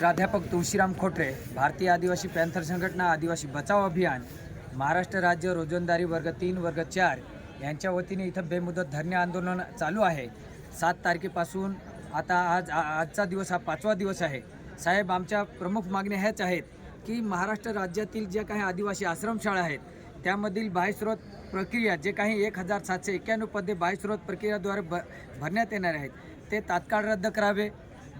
प्राध्यापक तुळशीराम खोटरे भारतीय आदिवासी पॅन्थर संघटना आदिवासी बचाव अभियान महाराष्ट्र राज्य रोजंदारी वर्ग तीन वर्ग चार यांच्या वतीने इथं बेमुदत धरणे आंदोलन चालू आहे. सात तारखेपासून आता आज आजचा दिवस हा पाचवा दिवस आहे. साहेब आमच्या प्रमुख मागण्या ह्याच आहेत की महाराष्ट्र राज्यातील ज्या काही आदिवासी आश्रमशाळा आहेत त्यामधील बाह्यस्रोत प्रक्रिया जे काही एक हजार सातशे एक्क्याण्णव पदे बाह्यस्रोत प्रक्रियाद्वारे भ भरण्यात येणार आहेत ते तात्काळ रद्द करावे.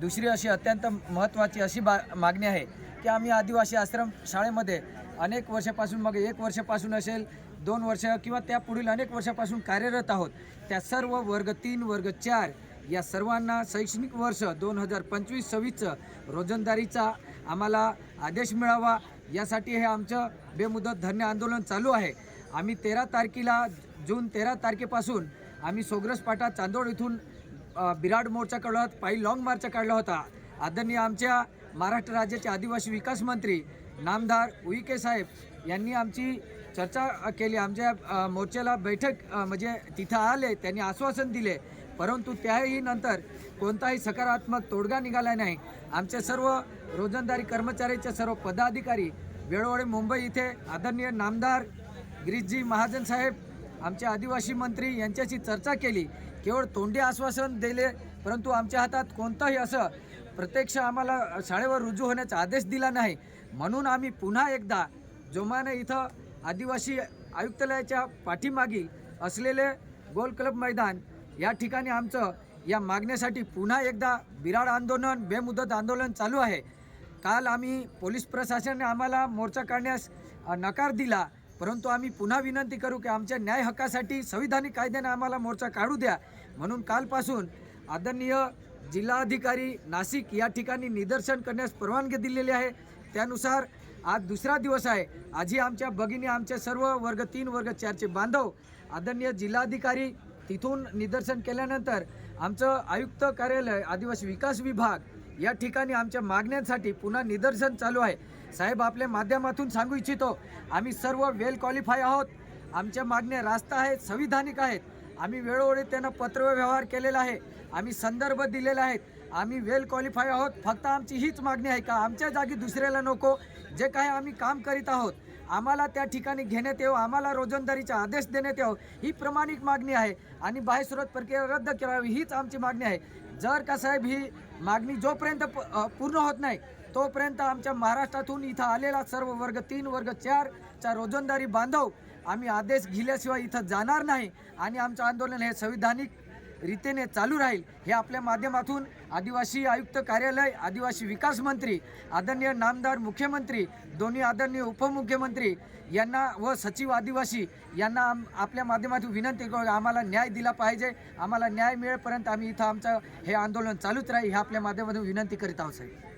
दुसरी अशी अत्यंत महत्त्वाची अशी बा मागणी आहे की आम्ही आदिवासी आश्रम शाळेमध्ये अनेक वर्षापासून मग एक वर्षापासून असेल दोन वर्ष किंवा त्या पुढील अनेक वर्षापासून कार्यरत आहोत त्या सर्व वर्ग तीन वर्ग चार या सर्वांना शैक्षणिक वर्ष दोन हजार पंचवीस सव्वीसचं रोजंदारीचा आम्हाला आदेश मिळावा यासाठी हे आमचं बेमुदत धरणे आंदोलन चालू आहे. आम्ही तेरा तारखेला जून तेरा तारखेपासून आम्ही सोग्रसपाटा चांदोड इथून बिराड मोर्चा काढला होता पायी लाँग मार्च काढला होता. आदरणीय आमच्या महाराष्ट्र राज्याचे आदिवासी विकास मंत्री नामदार उईके साहेब यांनी आमची चर्चा केली. आमच्या मोर्चाला बैठक म्हणजे तिथं आले त्यांनी आश्वासन दिले. परंतु त्याही नंतर कोणताही सकारात्मक तोडगा निघाला नाही. आमचे सर्व रोजंदारी कर्मचाऱ्याचे सर्व पदाधिकारी वेळोवेळी मुंबई इथे आदरणीय नामदार गिरीशजी महाजन साहेब आमचे आदिवासी मंत्री यांच्याशी चर्चा केली. केवळ तोंडी आश्वासन दिले परंतु आमच्या हातात कोणतंही असं प्रत्यक्ष आम्हाला शाळेवर रुजू होण्याचा आदेश दिला नाही. म्हणून आम्ही पुन्हा एकदा जोमाने इथं आदिवासी आयुक्तालयाच्या पाठीमागील असलेले गोल क्लब मैदान या ठिकाणी आमचं या मागण्यासाठी पुन्हा एकदा बिराड आंदोलन बेमुदत आंदोलन चालू आहे. काल आम्ही पोलीस प्रशासनाने आम्हाला मोर्चा काढण्यास नकार दिला. परंतु आम्ही पुन्हा विनंती करू की आमच्या न्याय हक्कासाठी संविधानिक कायद्याने आम्हाला मोर्चा काढू द्या. म्हणून कालपासून आदरणीय जिल्हाधिकारी नाशिक या ठिकाणी निदर्शन करण्यास परवानगी दिलेली आहे. त्यानुसार आज दुसरा दिवस आहे. आजही आमच्या भगिनी आमचे सर्व वर्ग तीन वर्ग चारचे बांधव आदरणीय जिल्हाधिकारी तिथून निदर्शन केल्यानंतर आमचं आयुक्त कार्यालय आदिवासी विकास विभाग या ठिकाणी आमच्या मागण्यांसाठी पुन्हा निदर्शन चालू आहे. साहेब आपल्या माध्यमातून सांगू इच्छितो आम्ही सर्व वेल क्वालिफाय आहोत. आमच्या मागण्या रास्त आहेत संविधानिक आहेत. आम्ही वेळोवेळी त्यांना पत्रव्यवहार केलेला आहे. आम्ही संदर्भ दिलेला आहेत आम्ही वेल क्वालिफाय आहोत. फक्त आमची हीच मागणी आहे का? आमच्या जागी दुसऱ्याला नको. जे काही आम्ही काम करीत आहोत आम्हाला त्या ठिकाणी घेण्यात येऊ आम्हाला रोजंदारीचा आदेश देण्यात यावं. ही प्रमाणिक मागणी आहे आणि बाह्यस्रोत प्रक्रिया रद्द करावी हीच आमची मागणी आहे. जर का साहेब ही मागणी जोपर्यंत प- पूर्ण होत नाही तोपर्यंत आमच्या महाराष्ट्रातून इथं आलेला सर्व वर्ग तीन वर्ग चारचा रोजंदारी बांधव आम्ही आदेश घेल्याशिवाय इथं जाणार नाही. आणि आमचं आंदोलन हे संविधानिक रीतीने चालू राहील हे आपल्या माध्यमातून आदिवासी आयुक्त कार्यालय आदिवासी विकास मंत्री आदरणीय नामदार मुख्यमंत्री दोन्ही आदरणीय उपमुख्यमंत्री यांना व सचिव आदिवासी यांना आम आपल्या माध्यमातून विनंती करू आम्हाला न्याय दिला पाहिजे आम्हाला न्याय मिळेपर्यंत आम्ही इथं आमचं हे आंदोलन चालूच राहील हे आपल्या माध्यमातून विनंती करीत आहोत साहेब.